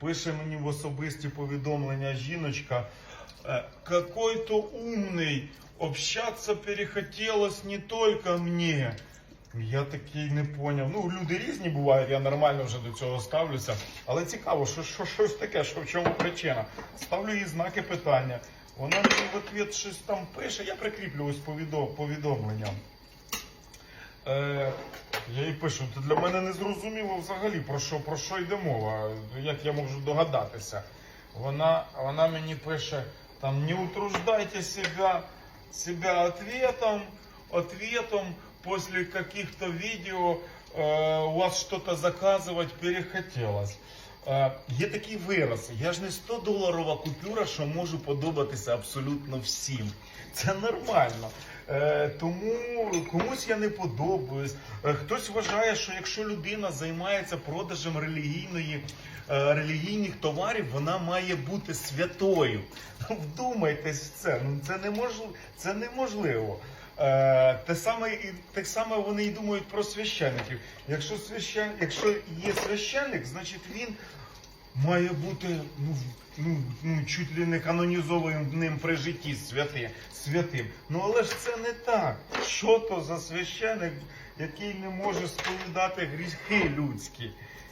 Пише мені в особисті повідомлення жіночка. е, Какой-то умний, общаться перехотілось не тільки мені. Я такий не поняв. Ну, люди різні бувають, я нормально вже до цього ставлюся. Але цікаво, що, що щось таке, що в чому причина. Ставлю їй знаки питання. Вона мені в ответ щось там пише, я прикріплю ось повідо- повідомленням. Е, я їй пишу, ти для мене не зрозуміло взагалі про що, про що йде мова, як я можу догадатися. Вона, вона мені пише, там, не утруждайте себя, себя ответом, ответом после каких-то видео э, у вас что-то заказывать перехотелось. Є такий вираз. Я ж не 100 доларова купюра, що можу подобатися абсолютно всім. Це нормально. Е, тому комусь я не подобаюсь. Е, хтось вважає, що якщо людина займається продажем релігійної, е, релігійних товарів, вона має бути святою. Ну, Вдумайтесь в це. Ну це неможливо. Це неможливо. Е, те саме так само вони і думають про священників. Якщо священ, якщо є священник, значить він має бути ну, ну, ну чуть ли не канонізованим при житті святи, святим. Ну але ж це не так. Що то за священик, який не може сповідати гріхи людські,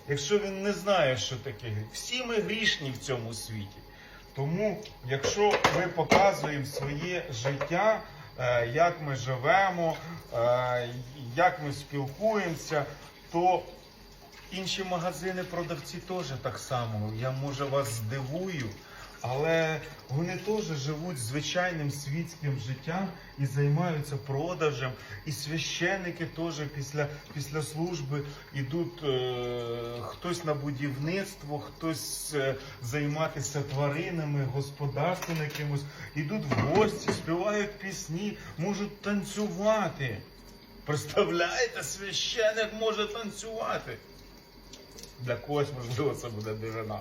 якщо він не знає, що таке. Всі ми грішні в цьому світі. Тому, якщо ми показуємо своє життя, як ми живемо, е, як ми спілкуємося, то інші магазини, продавці теж так само. Я може вас здивую, але вони теж живуть звичайним світським життям і займаються продажем. І священники теж після, після служби йдуть е, хтось на будівництво, хтось е, займатися тваринами, господарством якимось, йдуть в гості, співають пісні, можуть танцювати. Представляєте, священик може танцювати. Для когось, можливо, це буде дивина.